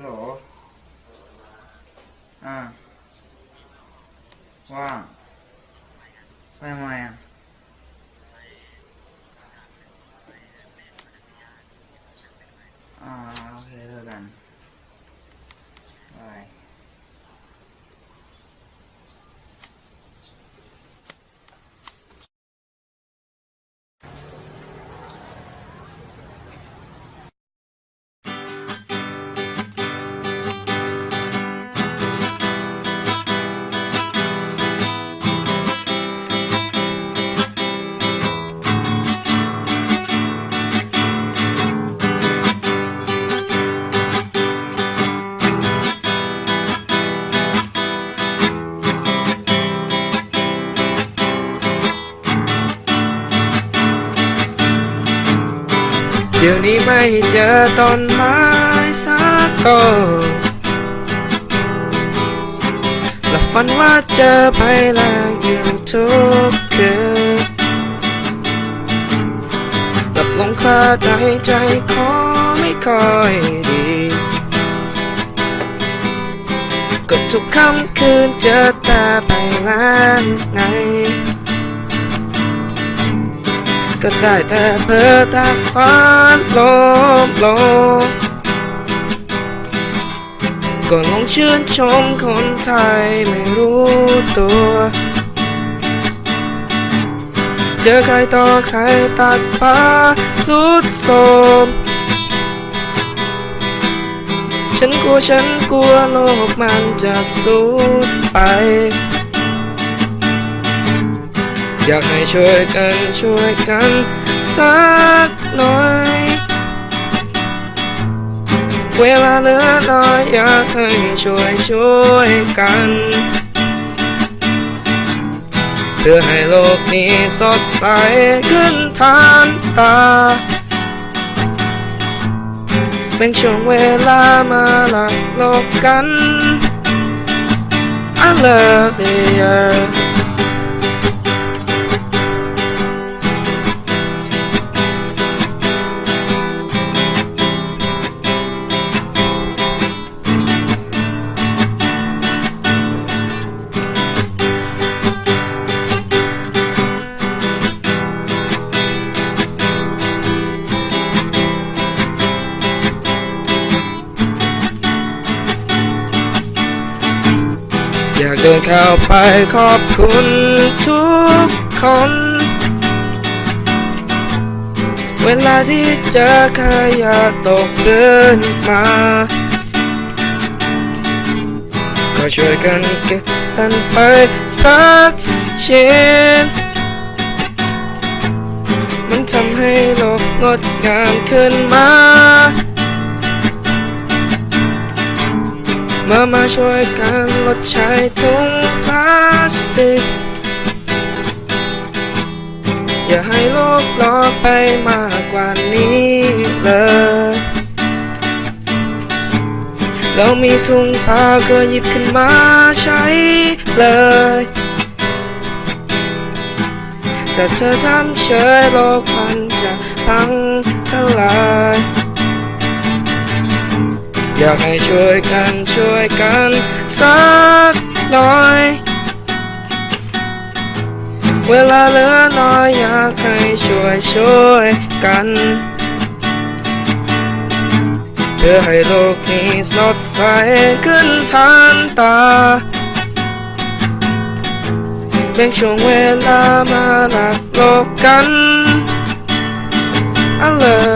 โหลอ่าว่างไปทำไมอะ ดี๋ยวนี้ไม่เจอต้นไม้สักต้นและฝันว่าเจอไปแล้วอยู่ทุกคืนหลับลงคาใจใจคอไม่ค่อยดีก็ทุกค่ำคืนเจอแต่ไปแล้วไง ก็ได้แต่เพ้อต่ฝันลมลงก็ลงชื่นชมคนไทยไม่รู้ตัว เจอใครต่อใครตัดฟ้าสุดโทรมฉันกลัวฉันกลัวโลกมันจะสูญไป อยากให้ช่วยกันช่วยกันสักหน่อย เวลาเหลือน้อยอยากให้ช่วยช่วยกัน เพื่อให้โลกนี้สดใสขึ้นทานตาเป็นช่วงเวลามาหลักโลกกัน I love the earth อยากเดินเข้าไปขอบคุณทุกคน เวลาที่เจอขยะตกเดินมา ก็ช่วยกันเก็บกันไปสักชิ้นมันทำให้โลกงดงามขึ้นมา มามาช่วยกันลดใช้ถุงพลาสติก อย่าให้โลกร้อนไปมากกว่านี้เลย เรามีถุงผ้าก็หยิบขึ้นมาใช้เลยถ้าเธอทำเฉยโลกมันจะพังทลาย อยากให้ช่วยกันช่วยกันสักหน่อย เวลาเหลือน้อยอยากให้ช่วยช่วยกัน เพื่อให้โลกนี้สดใสขึ้นทานตาแบ่งช่วงเวลามาหลักโลกกัน I love